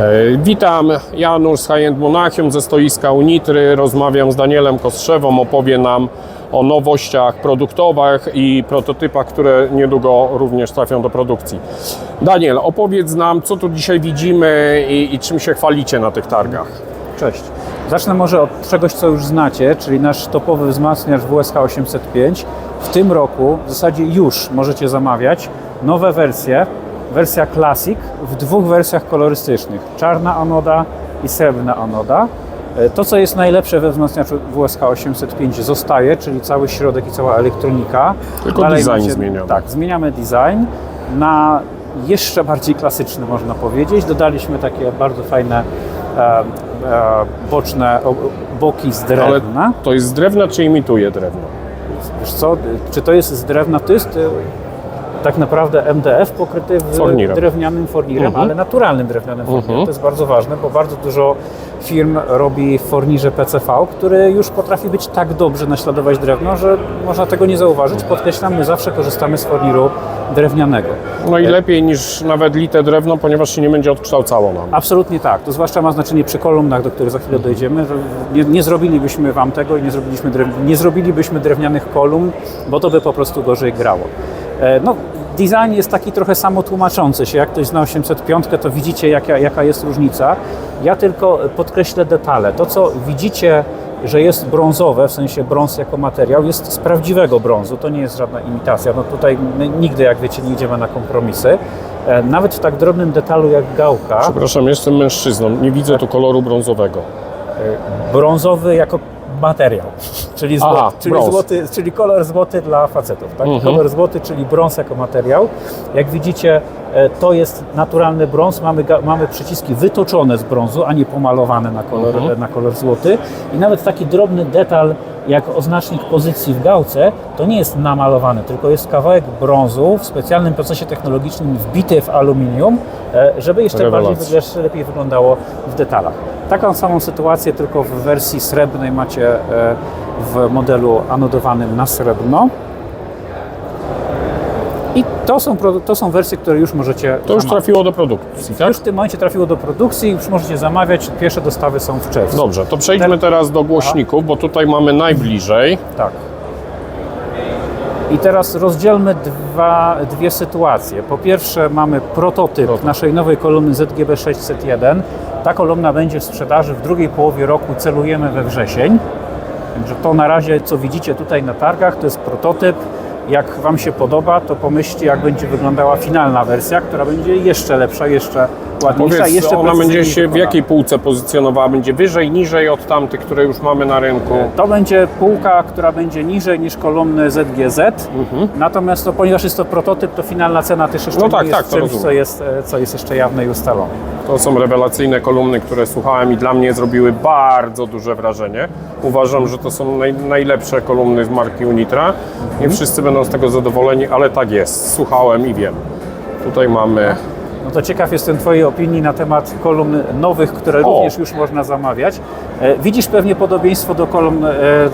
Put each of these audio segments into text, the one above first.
E, Witam, Janusz z High-End Monachium ze stoiska Unitry. Rozmawiam z Danielem Kostrzewą, opowie nam o nowościach produktowych i prototypach, które niedługo również trafią do produkcji. Daniel, opowiedz nam, co tu dzisiaj widzimy i, i czym się chwalicie na tych targach. Cześć. Zacznę może od czegoś, co już znacie, czyli nasz topowy wzmacniacz WSH 805. W tym roku, w zasadzie już możecie zamawiać nowe wersje. Wersja Classic w dwóch wersjach kolorystycznych. Czarna anoda i srebrna anoda. E, To, co jest najlepsze we wzmacniaczu WSH 805 zostaje, czyli cały środek i cała elektronika. Tylko design zmieniamy. Tak, zmieniamy design na jeszcze bardziej klasyczny, można powiedzieć. Dodaliśmy takie bardzo fajne e, e, boczne o, boki z Ale drewna. to jest z drewna, czy imituje drewno? Wiesz co, czy to jest z drewna? To jest e, tak naprawdę MDF pokryty w Fornirem. drewnianym fornirem, Mhm. ale naturalnym drewnianym fornirem. Mhm. To jest bardzo ważne, bo bardzo dużo firm robi w fornirze PCV, który już potrafi być tak dobrze naśladować drewno, że można tego nie zauważyć. Podkreślam, my zawsze korzystamy z forniru drewnianego. No i lepiej niż nawet lite drewno, ponieważ się nie będzie odkształcało nam. Absolutnie tak. To zwłaszcza ma znaczenie przy kolumnach, do których za chwilę dojdziemy. że Nie, nie zrobilibyśmy Wam tego i nie zrobiliśmy, drew, nie zrobilibyśmy drewnianych kolumn, bo to by po prostu gorzej grało. E, No, design jest taki trochę samotłumaczący się. Jak ktoś zna 805, to widzicie jaka, jaka jest różnica. Ja tylko podkreślę detale. To, co widzicie, że jest brązowe, w sensie brąz jako materiał, jest z prawdziwego brązu. To nie jest żadna imitacja. No tutaj my nigdy, jak wiecie, nie idziemy na kompromisy. E, Nawet w tak drobnym detalu jak gałka, Przepraszam, jestem mężczyzną, nie widzę tu koloru brązowego. brązowy jako materiał, czyli, zło, Aha, czyli, złoty, czyli kolor złoty dla facetów. Tak? Mhm. Kolor złoty, czyli brąz jako materiał. Jak widzicie, e, to jest naturalny brąz. Mamy, mamy przyciski wytoczone z brązu, a nie pomalowane na kolor, Mhm. na kolor złoty. I nawet taki drobny detal, jak oznacznik pozycji w gałce, to nie jest namalowany, tylko jest kawałek brązu w specjalnym procesie technologicznym wbity w aluminium, żeby jeszcze Rewelacja. bardziej jeszcze lepiej wyglądało w detalach. Taką samą sytuację, tylko w wersji srebrnej macie e, w modelu anodowanym na srebrno. I to są, to są wersje, które już możecie To już zamawiać. trafiło do produkcji, tak? Już w tym momencie trafiło do produkcji, już możecie zamawiać. Pierwsze dostawy są w czerwcu. Dobrze, to przejdźmy teraz do głośników, bo tutaj mamy najbliżej. Tak. I teraz rozdzielmy dwa, dwie sytuacje. Po pierwsze mamy prototyp naszej nowej kolumny ZGB 601. Ta kolumna będzie w sprzedaży w drugiej połowie roku, celujemy we wrzesień. Także to na razie, co widzicie tutaj na targach, to jest prototyp. Jak Wam się podoba, to pomyślcie, jak będzie wyglądała finalna wersja, która będzie jeszcze lepsza, jeszcze ładniejsza, Powiedz, jeszcze ona będzie się w jakiej półce pozycjonowała? Będzie wyżej, niżej od tamtych, które już mamy na rynku? To będzie półka, która będzie niżej niż kolumny ZGZ. Natomiast to, ponieważ jest to prototyp, to finalna cena też jeszcze Mhm. No tak, tak, jest to czymś, rozumiem. co jest, e, co jest jeszcze jawne i ustalone. To są rewelacyjne kolumny, które słuchałem i dla mnie zrobiły bardzo duże wrażenie. Uważam, że to są naj, najlepsze kolumny z marki Unitra. Nie wszyscy będą z tego zadowoleni, ale tak jest. Słuchałem i wiem. Tutaj mamy No to ciekaw jestem Twojej opinii na temat kolumn nowych, które O. również już można zamawiać. E, Widzisz pewnie podobieństwo do kolumn e,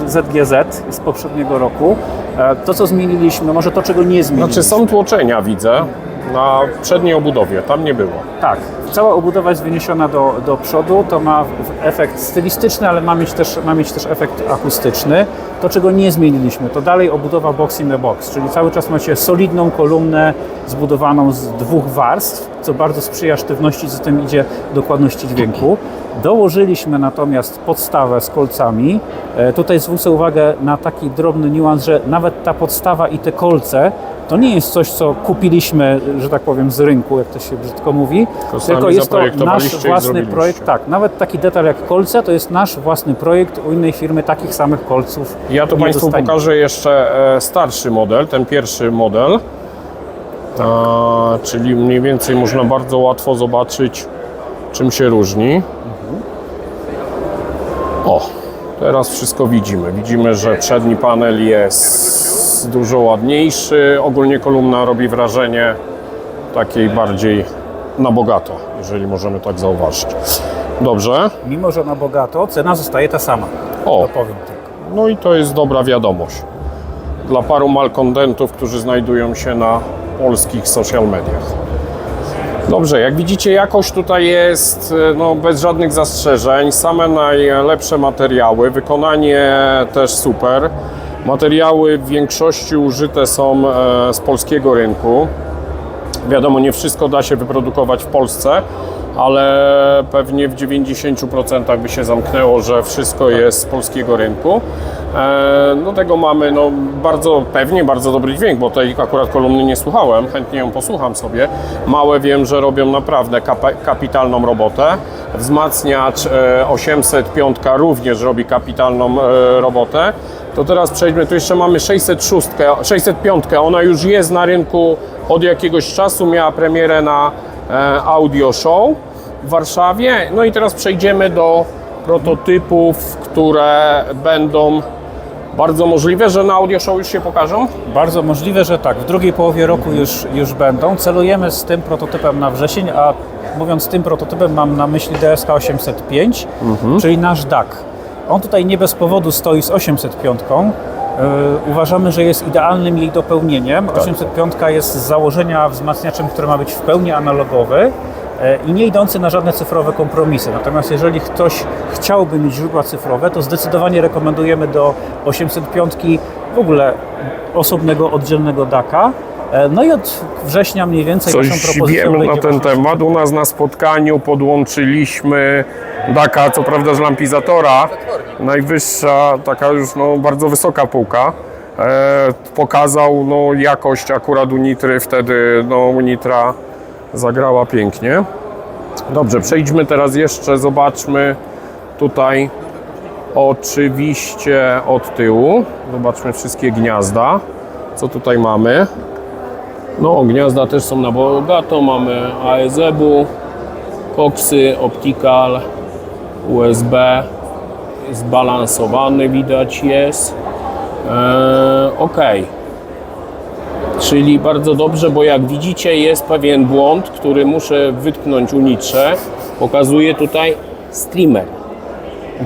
ZGZ z poprzedniego roku. E, To, co zmieniliśmy, może to, czego nie zmieniliśmy. Znaczy są tłoczenia, widzę, na przedniej obudowie. Tam nie było. Tak, cała obudowa jest wyniesiona do, do przodu, to ma efekt stylistyczny, ale ma mieć, też, ma mieć też efekt akustyczny. To, czego nie zmieniliśmy, to dalej obudowa box in the box, czyli cały czas macie solidną kolumnę zbudowaną z dwóch warstw, co bardzo sprzyja sztywności, za tym idzie dokładności dźwięku. Dołożyliśmy natomiast podstawę z kolcami. E, Tutaj zwrócę uwagę na taki drobny niuans, że nawet ta podstawa i te kolce to nie jest coś, co kupiliśmy, że tak powiem, z rynku, jak to się brzydko mówi, Tylko tylko jest to nasz własny projekt. Tak, nawet taki detal jak kolce to jest nasz własny projekt. U innej firmy takich samych kolców Ja tu Państwu pokażę jeszcze e, starszy model, ten pierwszy model. A, czyli mniej więcej można bardzo łatwo zobaczyć, czym się różni. O, teraz wszystko widzimy. Widzimy, że przedni panel jest dużo ładniejszy. Ogólnie kolumna robi wrażenie takiej bardziej na bogato, jeżeli możemy tak zauważyć. Dobrze. Mimo, że na bogato, cena zostaje ta sama. O. To powiem tylko. No i to jest dobra wiadomość dla paru malkontentów, którzy znajdują się na polskich social mediach. Dobrze, jak widzicie jakość tutaj jest e, no, bez żadnych zastrzeżeń, same najlepsze materiały, wykonanie też super. Materiały w większości użyte są e, z polskiego rynku. Wiadomo, nie wszystko da się wyprodukować w Polsce, ale pewnie w 90% by się zamknęło, że wszystko jest z polskiego rynku. E, No tego mamy no, bardzo pewnie, bardzo dobry dźwięk, bo tej akurat kolumny nie słuchałem, chętnie ją posłucham sobie. Małe wiem, że robią naprawdę kapitalną robotę. Wzmacniacz e, 805 również robi kapitalną e, robotę. To teraz przejdźmy, tu jeszcze mamy 606, 605, ona już jest na rynku od jakiegoś czasu, miała premierę na e, Audio Show w Warszawie. No i teraz przejdziemy do prototypów, które będą bardzo możliwe, że na Audio Show już się pokażą. Bardzo możliwe, że tak. W drugiej połowie roku już, już będą. Celujemy z tym prototypem na wrzesień, a mówiąc tym prototypem mam na myśli DSK 805, czyli nasz DAC. On tutaj nie bez powodu stoi z 805. Yy, uważamy, że jest idealnym jej dopełnieniem. 805 jest z założenia wzmacniaczem, który ma być w pełni analogowy e, i nie idący na żadne cyfrowe kompromisy. Natomiast jeżeli ktoś chciałby mieć źródła cyfrowe, to zdecydowanie rekomendujemy do 805 w ogóle osobnego, oddzielnego DACA. E, No i od września mniej więcej Coś propozycją wiem na ten temat. U nas na spotkaniu podłączyliśmy Daka, co prawda z lampizatora. Najwyższa, taka już no, bardzo wysoka półka. E, pokazał no, jakość akurat Unitry, wtedy no, Unitra zagrała pięknie. Dobrze, przejdźmy teraz jeszcze, zobaczmy tutaj oczywiście od tyłu. Zobaczmy wszystkie gniazda. Co tutaj mamy? No, gniazda też są na bogato. Mamy AEZ-u, koksy, optical, USB, zbalansowany widać jest. Eee, ok. Czyli bardzo dobrze, bo jak widzicie jest pewien błąd, który muszę wytknąć unitrze. Pokazuje tutaj streamer.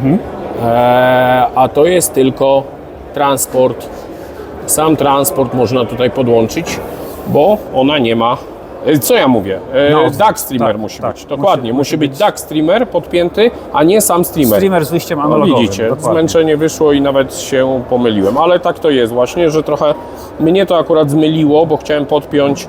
Eee, a to jest tylko transport sam transport można tutaj podłączyć, bo ona nie ma. e, Co ja mówię? E, No, DAC streamer tak, musi tak. być. Dokładnie, Musi- musi, być DAC streamer podpięty, a nie sam streamer. Streamer z wyjściem No, analogowym. widzicie, dokładnie. zmęczenie wyszło i nawet się pomyliłem, ale tak to jest właśnie, że trochę mnie to akurat zmyliło, bo chciałem podpiąć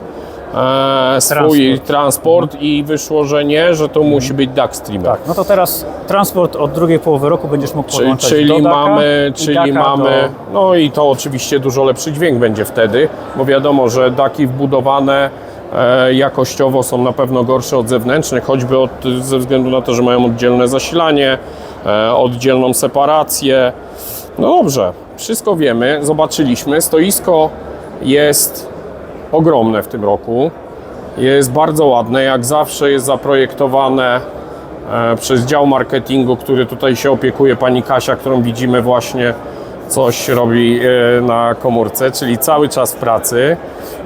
e, swój Transport. transport, i wyszło, że nie, że to musi być DAC streamer. Tak, no to teraz transport od drugiej połowy roku będziesz mógł Czyli, podłączać czyli do DAC'a mamy, czyli mamy, Do... no i to oczywiście dużo lepszy dźwięk będzie wtedy, bo wiadomo, że daki wbudowane e, jakościowo są na pewno gorsze od zewnętrznych, choćby od, ze względu na to, że mają oddzielne zasilanie, e, oddzielną separację. No dobrze, wszystko wiemy, zobaczyliśmy. Stoisko jest ogromne w tym roku. Jest bardzo ładne, jak zawsze jest zaprojektowane e, przez dział marketingu, który tutaj się opiekuje pani Kasia, którą widzimy właśnie coś robi e, na komórce, czyli cały czas pracy.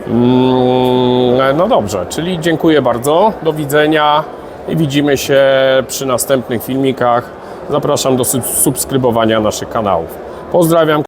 Mm, No dobrze, czyli dziękuję bardzo, do widzenia i widzimy się przy następnych filmikach. Zapraszam do sub- subskrybowania naszych kanałów. Pozdrawiam.